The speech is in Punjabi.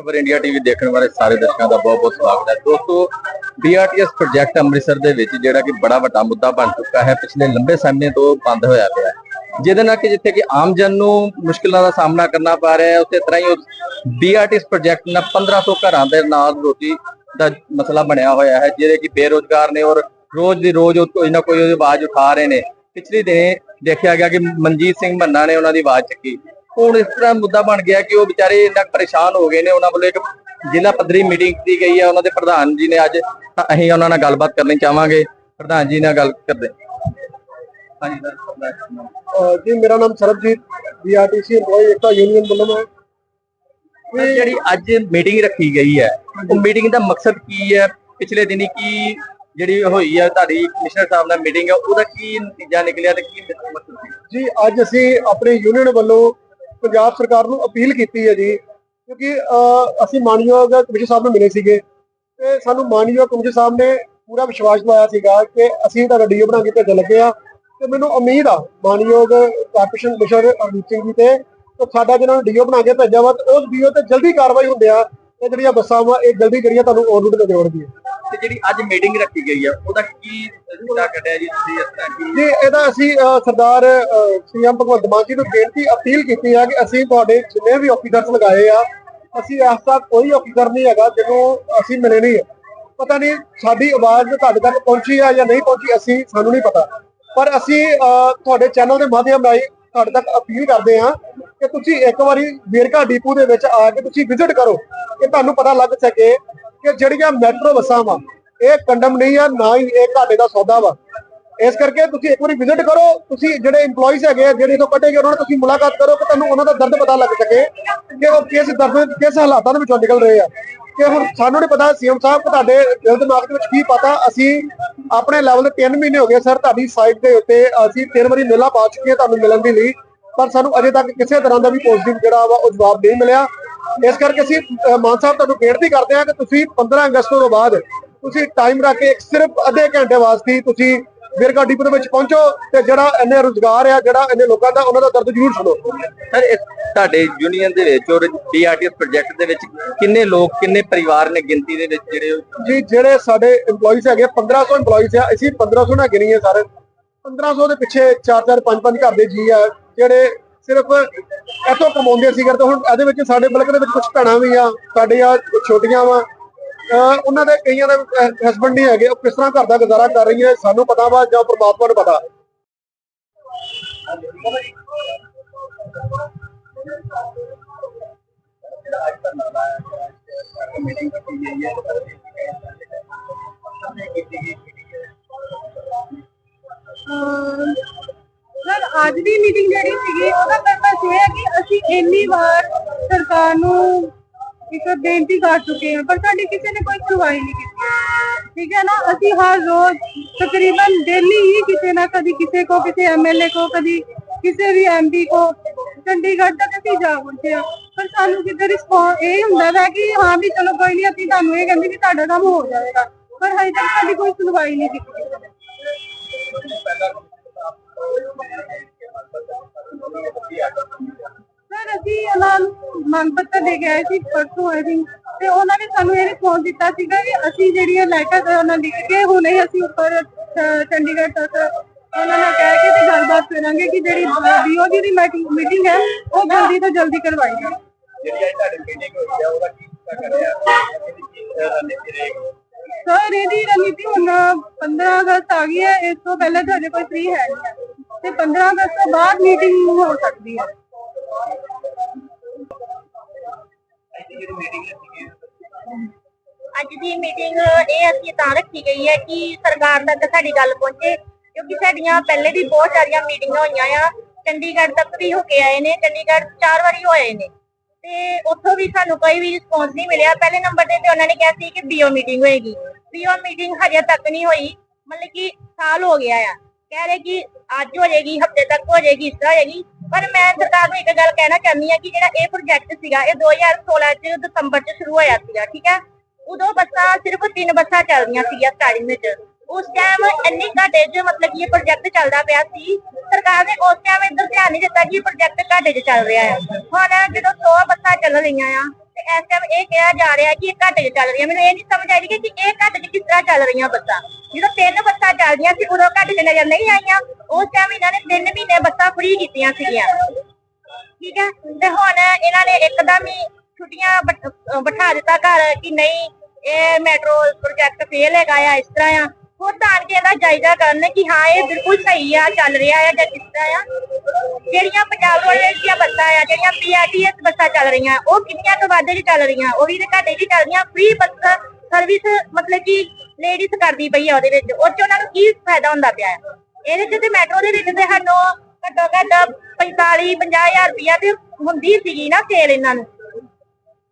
ਖਬਰ ਇੰਡੀਆ ਟੀਵੀ ਦੇਖਣ ਵਾਲੇ ਸਾਰੇ ਦਰਸ਼ਕਾਂ ਦਾ ਬਹੁਤ-ਬਹੁਤ ਸਵਾਗਤ ਹੈ। ਦੋਸਤੋ ਬੀਆਰਟੀਐਸ ਪ੍ਰੋਜੈਕਟ ਅੰਮ੍ਰਿਤਸਰ ਦੇ ਵਿੱਚ ਜਿਹੜਾ ਕਿ ਬੜਾ ਵੱਡਾ ਮੁੱਦਾ ਬਣ ਚੁੱਕਾ ਹੈ, ਪਿਛਲੇ ਲੰਬੇ ਸਮੇਂ ਤੋਂ ਬੰਦ ਹੋਇਆ ਪਿਆ ਹੈ। ਜਿਹਦੇ ਨਾਲ ਕਿ ਜਿੱਥੇ ਕਿ ਆਮ ਜਨ ਨੂੰ ਮੁਸ਼ਕਲਾਂ ਦਾ ਸਾਹਮਣਾ ਕਰਨਾ ਪੈ ਰਿਹਾ ਹੈ ਉਸੇ ਤਰ੍ਹਾਂ ਹੀ ਬੀਆਰਟੀਐਸ ਪ੍ਰੋਜੈਕਟ ਨਾਲ 1500 ਘਰਾਂ ਦੇ ਨਾਲ ਰੋਟੀ ਦਾ ਮਸਲਾ ਬਣਿਆ ਹੋਇਆ ਹੈ ਜਿਹੜੇ ਕਿ ਬੇਰੋਜ਼ਗਾਰ ਨੇ ਔਰ ਰੋਜ਼ ਦੀ ਰੋਜ਼ ਉਹ ਕੋਈ ਨਾ ਕੋਈ ਉਹਦੀ ਆਵਾਜ਼ ਉਠਾ ਰਹੇ ਨੇ। ਪਿਛਲੇ ਦਿਨ ਦੇਖਿਆ ਗਿਆ ਕਿ ਮਨਜੀਤ ਸਿੰਘ ਮੰਨਾ ਨੇ ਉਹਨਾਂ ਦੀ ਆਵਾਜ਼ ਚੱਕੀ। ਹੁਣ ਇਸ ਤਰ੍ਹਾਂ ਮੁੱਦਾ ਬਣ ਗਿਆ ਕਿ ਉਹ ਵਿਚਾਰੇ ਇੰਨਾ ਪਰੇਸ਼ਾਨ ਹੋ ਗਏ ਨੇ ਉਹਨਾਂ ਵੱਲੋਂ ਇੱਕ ਜ਼ਿਲ੍ਹਾ ਪੱਧਰੀ ਮੀਟਿੰਗ ਕੀਤੀ ਗਈ ਹੈ ਉਹਨਾਂ ਦੇ ਪ੍ਰਧਾਨ ਜੀ ਨੇ ਅੱਜ ਅਸੀਂ ਉਹਨਾਂ ਨਾਲ ਗੱਲਬਾਤ ਕਰਨੀ ਚਾਹਾਂਗੇ। ਪ੍ਰਧਾਨ ਜੀ ਨਾਲ ਗੱਲ ਕਰਦੇ ਹਾਂਜੀ ਜੀ ਮੇਰਾ ਨਾਮ Sarabjit BRTC EMPLOYE Ekta union ਵੱਲੋਂ ਹੈ ਇਹ ਜਿਹੜੀ ਅੱਜ ਮੀਟਿੰਗ ਰੱਖੀ ਗਈ ਹੈ ਉਹ ਮੀਟਿੰਗ ਦਾ ਮਕਸਦ ਕੀ ਹੈ? ਪਿਛਲੇ ਦਿਨੀ ਕੀ ਜਿਹੜੀ ਹੋਈ ਹੈ ਤੁਹਾਡੀ ਕਮਿਸ਼ਨਰ ਸਾਹਿਬ ਨਾਲ ਮੀਟਿੰਗ ਹੈ ਉਹਦਾ ਕੀ ਨਤੀਜਾ ਨਿਕਲਿਆ ਤੇ ਕੀ ਮਕਸਦ ਜੀ ਅੱਜ ਅਸੀਂ ਆਪਣੇ ਯੂਨੀਅਨ ਵੱਲੋਂ ਪੰਜਾਬ ਸਰਕਾਰ ਨੂੰ ਅਪੀਲ ਕੀਤੀ ਹੈ ਜੀ ਕਿਉਂਕਿ ਅਹ, ਅਸੀਂ ਮਾਨਯੋਗ ਕਮਿਸ਼ਨਰ ਸਾਹਿਬ ਨੂੰ ਮਿਲੇ ਸੀਗੇ ਤੇ ਸਾਨੂੰ ਮਾਨਯੋਗ ਕਮਿਸ਼ਨਰ ਸਾਹਿਬ ਨੇ ਪੂਰਾ ਵਿਸ਼ਵਾਸ ਦਿਵਾਇਆ ਸੀਗਾ ਕਿ ਅਸੀਂ ਤੁਹਾਡਾ ਡੀਓ ਬਣਾ ਕੇ ਭੇਜਣ ਲੱਗੇ ਆ ਤੇ ਮੈਨੂੰ ਉਮੀਦ ਆ ਮਾਨਯੋਗ ਕਾਰਪੋਰੇਸ਼ਨ ਕਮਿਸ਼ਨਰ ਅਰਜੀਤ ਸਿੰਘ ਜੀ ਤੇ ਤੇ ਸਾਡਾ ਜਿਹਨਾਂ ਨੂੰ ਡੀਓ ਬਣਾ ਕੇ ਭੇਜਿਆ ਵਾ ਤੇ ਉਸ ਡੀਓ ਤੇ ਜਲਦੀ ਕਾਰਵਾਈ ਹੁੰਦੇ ਆ ਇਹ ਜਿਹੜੀਆਂ ਬੱਸਾਂ ਵਾ ਇਹ ਜਲਦੀ ਜਿਹੜੀਆਂ ਤੁਹਾਨੂੰ ਔਨ ਰੂਟ ਤੇ ਦੇਣਗੀਆਂ ਤੇ ਜਿਹੜੀ ਅੱਜ ਮੀਟਿੰਗ ਰੱਖੀ ਗਈ ਹੈ ਉਹਦਾ ਕੀ ਨਤੀਜਾ ਕੱਢਿਆ ਜੀ ਤੁਸੀਂ ਇਸ ਤਰ੍ਹਾਂ ਕੀ? ਜੀ, ਇਹਦਾ ਅਸੀਂ ਸਰਦਾਰ ਸੀਐਮ ਭਗਵੰਤ ਮਾਨ ਜੀ ਨੂੰ ਬੇਨਤੀ, ਅਪੀਲ ਕੀਤੀ ਹੈ ਕਿ ਅਸੀਂ ਤੁਹਾਡੇ ਜਿੰਨੇ ਵੀ ਆਫੀਸਰਸ ਲਗਾਏ ਆ, ਅਸੀਂ ਇਸ ਤੱਕ ਕੋਈ ਆਫੀਸਰ ਨਹੀਂ ਹੈਗਾ ਜਿਹਨੂੰ ਅਸੀਂ ਮਿਲੇ ਨਹੀਂ ਪਤਾ ਨਹੀਂ ਸਾਡੀ ਆਵਾਜ਼ ਤੁਹਾਡੇ ਤੱਕ ਪਹੁੰਚੀ ਆ ਜਾਂ ਨਹੀਂ ਪਹੁੰਚੀ, ਅਸੀਂ, ਸਾਨੂੰ ਨਹੀਂ ਪਤਾ। ਪਰ ਅਸੀਂ ਤੁਹਾਡੇ ਚੈਨਲ ਦੇ ਮਾਧਿਅਮ ਰਾਹੀਂ ਤੁਹਾਡੇ ਤੱਕ ਅਪੀਲ ਕਰਦੇ ਹਾਂ ਕਿ ਤੁਸੀਂ ਇੱਕ ਵਾਰੀ ਵੇਰਕਾ ਡੀਪੂ ਦੇ ਵਿੱਚ ਆ ਕੇ ਤੁਸੀਂ ਵਿਜ਼ਿਟ ਕਰੋ, ਕਿ ਤੁਹਾਨੂੰ ਪਤਾ ਲੱਗ ਸਕੇ ਕਿ ਜਿਹੜੀਆਂ ਮੈਟਰੋ ਬੱਸਾਂ ਵਾ, ਇਹ ਕੰਡਮ ਨਹੀਂ ਆ, ਨਾ ਹੀ ਇਹ ਘਾਟੇ ਦਾ ਸੌਦਾ ਵਾ। ਇਸ ਕਰਕੇ ਤੁਸੀਂ ਇੱਕ ਵਾਰੀ ਵਿਜ਼ਿਟ ਕਰੋ, ਤੁਸੀਂ ਜਿਹੜੇ EMPLOYEES ਹੈਗੇ ਆ, ਜਿਹੜੇ ਤੋਂ ਕੱਢੇ ਗਏ ਉਹਨਾਂ ਨਾਲ ਤੁਸੀਂ ਮੁਲਾਕਾਤ ਕਰੋ ਕਿ ਤੁਹਾਨੂੰ ਉਹਨਾਂ ਦਾ ਦਰਦ ਪਤਾ ਲੱਗ ਸਕੇ ਕਿ ਉਹ ਕਿਸ ਦਰਦ ਕਿਸ ਹਾਲਾਤਾਂ ਦੇ ਵਿੱਚੋਂ ਨਿਕਲ ਰਹੇ ਆ। ਕਿ ਹੁਣ ਸਾਨੂੰ ਨਹੀਂ ਪਤਾ, ਸੀਐਮ ਸਾਹਿਬ ਤੁਹਾਡੇ ਦਿਲ ਦਿਮਾਗ ਦੇ ਵਿੱਚ ਕੀ ਪਤਾ, ਅਸੀਂ ਆਪਣੇ ਲੈਵਲ ਤੇ 3 ਮਹੀਨੇ ਹੋ ਗਏ ਸਰ, ਤੁਹਾਡੀ ਸਾਈਟ ਦੇ ਉੱਤੇ ਅਸੀਂ ਤਿੰਨ ਵਾਰੀ ਮੇਲਾ ਪਾ ਚੁੱਕੇ ਹਾਂ ਤੁਹਾਨੂੰ ਮਿਲਣ ਦੇ ਲਈ, ਪਰ ਸਾਨੂੰ ਅਜੇ ਤੱਕ ਕਿਸੇ ਤਰ੍ਹਾਂ ਦਾ ਵੀ ਪੋਜ਼ਿਟਿਵ ਜਿਹੜਾ ਵਾ, ਉਹ ਜਵਾਬ ਨਹੀਂ ਮਿਲਿਆ। ਇਸ ਕਰਕੇ ਅਸੀਂ ਮਾਨ ਸਾਹਿਬ ਤੁਹਾਨੂੰ ਬੇਨਤੀ ਕਰਦੇ ਹਾਂ ਕਿ ਤੁਸੀਂ 15 ਅਗਸਤ ਤੋਂ ਬਾਅਦ ਤੁਸੀਂ ਟਾਈਮ ਰੱਖ ਕੇ ਸਿਰਫ ਅੱਧੇ ਘੰਟੇ ਵਾਸਤੇ ਤੁਸੀਂ ਵਿਰਗਾ ਡਿਪੂ ਦੇ ਵਿੱਚ ਪਹੁੰਚੋ ਤੇ ਜਿਹੜਾ ਇੰਨੇ ਰੁਜ਼ਗਾਰ ਆ ਜਿਹੜਾ ਇੰਨੇ ਲੋਕਾਂ ਦਾ ਉਹਨਾਂ ਦਾ ਦਰਦ ਜ਼ਰੂਰ ਸੁਣੋ। ਸਰ ਤੁਹਾਡੇ ਯੂਨੀਅਨ ਦੇ ਵਿੱਚ ਔਰ ਬੀਆਰਟੀਐਸ ਪ੍ਰੋਜੈਕਟ ਦੇ ਵਿੱਚ ਕਿੰਨੇ ਲੋਕ ਕਿੰਨੇ ਪਰਿਵਾਰ ਨੇ ਗਿਣਤੀ ਦੇ ਵਿੱਚ ਜਿਹੜੇ ਜੀ ਜਿਹੜੇ ਸਾਡੇ EMPLOYEES ਹੈਗੇ 1500 EMPLOYEES ਆ ਅਸੀਂ 1500 ਨਾਲ ਗਿਣੀ ਹੈ ਸਾਰੇ 1500 ਦੇ ਪਿੱਛੇ 4-4 5-5 ਘਰ ਦੇ ਜੀ ਆ ਜਿਹੜੇ ਸਿਰਫ ਇੱਥੋਂ ਕਮਾਉਂਦੇ ਸੀ ਕਰਦੇ ਹੁਣ ਇਹਦੇ ਵਿੱਚ ਸਾਡੇ ਬਲਕ ਦੇ ਵਿੱਚ ਕੁਝ ਭੈਣਾਂ ਵੀ ਆ, ਸਾਡੀਆਂ ਛੋਟੀਆਂ ਵਾ। ਉਹਨਾਂ ਦੇ ਕਈਆਂ ਦੇ ਹਸਬੰਡ ਨਹੀਂ ਹੈਗੇ, ਉਹ ਕਿਸ ਤਰ੍ਹਾਂ ਘਰ ਦਾ ਗੁਜ਼ਾਰਾ ਕਰ ਰਹੀਆਂ ਸਾਨੂੰ ਪਤਾ ਵਾ ਜਾਂ ਪਰਮਾਤਮਾ ਨੂੰ ਪਤਾ। ਸਰ ਅੱਜ ਦੀ ਮੀਟਿੰਗ ਜਿਹੜੀ ਸੀਗੀ, ਉਹਦਾ ਪਰਪਸ ਇਹ ਹੈ ਕਿ ਅਸੀਂ ਇੰਨੀ ਵਾਰ ਸਰਕਾਰ ਨੂੰ ਇੱਕ ਬੇਨਤੀ ਕਰ ਚੁੱਕੇ ਹਾਂ, ਪਰ ਸਾਡੀ ਕਿਸੇ ਨੇ ਕੋਈ ਸੁਣਵਾਈ ਨਹੀਂ ਕੀਤੀ। ਠੀਕ ਹੈ ਨਾ? ਅਸੀਂ ਹਰ ਰੋਜ਼ ਤਕਰੀਬਨ ਡੇਲੀ ਹੀ ਕਿਸੇ ਨਾ ਕਦੀ ਕਿਸੇ ਕੋ, ਕਿਸੇ ਐਮਐਲਏ ਕੋ, ਕਦੀ ਕਿਸੇ ਵੀ ਐਮਪੀ ਕੋ, ਚੰਡੀਗੜ੍ਹ ਤੱਕ ਅਸੀਂ ਜਾ ਪਹੁੰਚੇ ਹਾਂ। ਪਰ ਸਾਨੂੰ ਕਿਤੇ ਰਿਸਪੌਂਸ ਇਹ ਹੁੰਦਾ ਹੈ ਕਿ ਹਾਂ ਵੀ ਚਲੋ ਕੋਈ ਨਹੀਂ ਅਸੀਂ ਤੁਹਾਨੂੰ ਇਹ ਕਹਿੰਦੇ ਕਿ ਤੁਹਾਡਾ ਕੰਮ ਹੋ ਜਾਵੇਗਾ। ਪਰ ਹਜੇ ਤੱਕ ਸਾਡੀ ਕੋਈ ਸੁਣਵਾਈ ਨਹੀਂ ਕੀਤੀ। ਉਹਨਾਂ ਨੂੰ ਮੰਗ ਪੱਤਰ ਦੇ ਕੇ ਆਏ ਸੀ ਪਰਸੋਂ ਆਈ ਥਿੰਕ ਤੇ ਉਹਨਾਂ ਨੇ ਸਾਨੂੰ ਇਹ ਰਿਸਪੌਂਸ ਦਿੱਤਾ ਸੀਗਾ ਕਿ ਅਸੀਂ ਜਿਹੜੀ ਇਹ ਲੈਟਰ ਉਹਨਾਂ ਲਿਖ ਕੇ ਹੁਣੇ ਅਸੀਂ ਉੱਪਰ ਚੰਡੀਗੜ੍ਹ ਤੱਕ ਉਹਨਾਂ ਨਾਲ ਕਹਿ ਕੇ ਤੇ ਗੱਲਬਾਤ ਕਰਾਂਗੇ ਕਿ ਜਿਹੜੀ ਬੀਓਜੀ ਦੀ ਮੀਟਿੰਗ ਹੈ ਉਹ ਜਲਦੀ ਤੋਂ ਜਲਦੀ ਕਰਵਾਈ ਜਾਵੇ। ਜਿਹੜੀ ਅੱਜ ਤੁਹਾਡੀ ਮੀਟਿੰਗ ਹੋਈ ਆ ਉਹਦਾ ਕੀ ਹਿੱਸਾ ਕਰਿਆ? ਇਹਦੀ ਕੀ ਰਣਨੀਤੀ ਰਹੇਗੀ ਸਰ ਇਹਦੀ ਰਣਨੀਤੀ ਹੁਣ 15 ਅਗਸਤ ਆ ਗਈ ਹੈ ਇਸ ਤੋਂ ਪਹਿਲਾਂ ਤਾਂ ਹਜੇ ਕੋਈ ਫ੍ਰੀ ਹੈ ਨਹੀਂ। ਹੈ। ਤੇ 15 ਅਗਸਤ ਤੋਂ ਬਾਅਦ ਮੀਟਿੰਗ ਹੋ ਸਕਦੀ ਹੈ। ਜਿਹੜੀ ਮੀਟਿੰਗ ਰੱਖੀ ਗਈ ਅੱਜ ਦੀ ਮੀਟਿੰਗ ਇਹ ਅਸੀਂ ਤਾਂ ਰੱਖੀ ਗਈ ਹੈ ਕਿ ਸਰਕਾਰ ਤੱਕ ਸਾਡੀ ਗੱਲ ਪਹੁੰਚੇ, ਕਿਉਂਕਿ ਸਾਡੀਆਂ ਪਹਿਲੇ ਵੀ ਬਹੁਤ ਸਾਰੀਆਂ ਮੀਟਿੰਗਾਂ ਹੋਈਆਂ ਆ। ਚੰਡੀਗੜ੍ਹ ਤੱਕ ਵੀ ਹੋ ਕੇ ਆਏ ਨੇ, ਚੰਡੀਗੜ੍ਹ ਚਾਰ ਵਾਰੀ ਹੋਏ ਨੇ। ਤੇ ਉੱਥੋਂ ਵੀ ਸਾਨੂੰ ਕੋਈ ਵੀ ਰਿਸਪੌਂਸ ਨਹੀਂ ਮਿਲਿਆ। ਪਹਿਲੇ ਨੰਬਰ ਤੇ ਤੇ ਉਹਨਾਂ ਨੇ ਕਿਹਾ ਸੀ ਕਿ ਬੀਓ ਮੀਟਿੰਗ ਹੋਏਗੀ। ਬੀਓ ਮੀਟਿੰਗ ਹਜੇ ਤੱਕ ਨਹੀਂ ਹੋਈ। ਮਤਲਬ ਕਿ ਸਾਲ ਹੋ ਗਿਆ ਆ। ਕਹਿ ਰਹੇ ਕਿ ਅੱਜ ਹੋ ਜਾਏਗੀ, ਹਫ਼ਤੇ ਤੱਕ ਹੋ ਜਾਏਗੀ, ਇਸ ਤਰ੍ਹਾਂ ਹੋ ਜਾਏਗੀ ਪਰ ਮੈਂ ਸਰਕਾਰ ਨੂੰ ਇੱਕ ਗੱਲ ਕਹਿਣਾ ਚਾਹੁੰਦੀ ਹਾਂ ਕਿ ਜਿਹੜਾ ਇਹ ਪ੍ਰੋਜੈਕਟ ਸੀਗਾ, ਇਹ 2016 ਚ ਦਸੰਬਰ ਚ ਸ਼ੁਰੂ ਹੋਇਆ ਸੀਗਾ, ਠੀਕ ਹੈ? ਉਦੋਂ ਬੱਸਾਂ ਸਿਰਫ ਤਿੰਨ ਬੱਸਾਂ ਚੱਲਦੀਆਂ ਸੀਗੀਆਂ ਸਟਾਰਟਿੰਗ ਵਿੱਚ। ਉਸ ਟਾਈਮ ਇੰਨੀ ਘਾਟੇ 'ਚ ਮਤਲਬ ਕਿ ਇਹ ਪ੍ਰੋਜੈਕਟ ਚੱਲਦਾ ਪਿਆ ਸੀ। ਸਰਕਾਰ ਨੇ ਉਸ ਟਾਈਮ ਇੱਧਰ ਧਿਆਨ ਨਹੀਂ ਦਿੱਤਾ ਕਿ ਪ੍ਰੋਜੈਕਟ ਘਾਟੇ 'ਚ ਚੱਲ ਰਿਹਾ ਹੈ ਹੁਣ ਜਦੋਂ 100 ਬੱਸਾਂ ਚੱਲ ਰਹੀਆਂ ਆ ਤੇ ਇਸ ਟਾਈਮ ਇਹ ਕਿਹਾ ਜਾ ਰਿਹਾ ਕਿ ਇਹ ਘੱਟ 'ਚ ਚੱਲ ਰਹੀਆਂ। ਮੈਨੂੰ ਇਹ ਨਹੀਂ ਸਮਝ ਆਈ ਕਿ ਇਹ ਘੱਟ 'ਚ ਕਿਸ ਤਰ੍ਹਾਂ ਚੱਲ ਰਹੀਆਂ ਬੱਸਾਂ। ਜਦੋਂ ਤਿੰਨ ਬੱਸਾਂ ਚੱਲਦੀਆਂ ਸੀ, ਉਦੋਂ ਘੱਟ 'ਚ ਨਜ਼ਰ ਨਹੀਂ ਆਈਆਂ। ਉਸ ਟਾਈਮ ਇਹਨਾਂ ਨੇ ਤਿੰਨ ਮਹੀਨੇ ਬੱਸਾਂ ਫ੍ਰੀ ਕੀਤੀਆਂ ਸੀਗੀਆਂ। ਠੀਕ ਹੈ? ਤੇ ਹੁਣ ਇਹਨਾਂ ਨੇ ਇੱਕਦਮ ਹੀ ਛੁੱਟੀਆਂ ਬਿਠਾ ਦਿੱਤਾ ਘਰ ਕਿ ਨਹੀਂ, ਇਹ ਮੈਟਰੋ ਪ੍ਰੋਜੈਕਟ ਫੇਲ ਹੈਗਾ ਆ, ਇਸ ਤਰ੍ਹਾਂ ਆ। ਖੁਦ ਆਣ ਕੇ ਇਹਦਾ ਜਾਇਜ਼ਾ ਕਰਨ ਕਿ ਹਾਂ, ਇਹ ਬਿਲਕੁਲ ਸਹੀ ਆ, ਚੱਲ ਰਿਹਾ ਆ ਜਾਂ ਕਿਸ ਤਰ੍ਹਾਂ ਆ। ਜਿਹੜੀਆਂ ਪੰਜਾਬ ਰੋਡਵੇਜ਼ ਦੀਆਂ ਬੱਸਾਂ ਆ, ਜਿਹੜੀਆਂ ਪੀਆਰਟੀਐਸ ਬੱਸਾਂ ਚੱਲ ਰਹੀਆਂ, ਉਹ ਕਿੰਨੀਆਂ ਕੁ ਵਾਧੇ 'ਚ ਚੱਲ ਰਹੀਆਂ, ਉਹ ਵੀ ਤੇ ਘਾਟੇ 'ਚ ਚੱਲ ਰਹੀਆਂ ਫ੍ਰੀ ਬੱਸ ਸਰਵਿਸ ਮਤਲਬ ਕਿ ਲੇਡੀਜ਼ ਕਰਦੀ ਪਈ ਆ ਉਹਦੇ ਵਿੱਚ ਉਹ 'ਚ ਉਹਨਾਂ ਨੂੰ ਕੀ ਫਾਇਦਾ ਹੁੰਦਾ ਪਿਆ ਹੈ ਇਹਦੇ 'ਚ ਤੇ ਮੈਟਰੋ ਦੇ ਵਿੱਚ ਤੇ ਸਾਨੂੰ ਘੱਟੋ ਘੱਟ 45 50000 ਰੁਪਇਆ ਤੇ ਹੁੰਦੀ ਸੀਗੀ ਨਾ ਸੇਲ ਇਹਨਾਂ ਨੂੰ।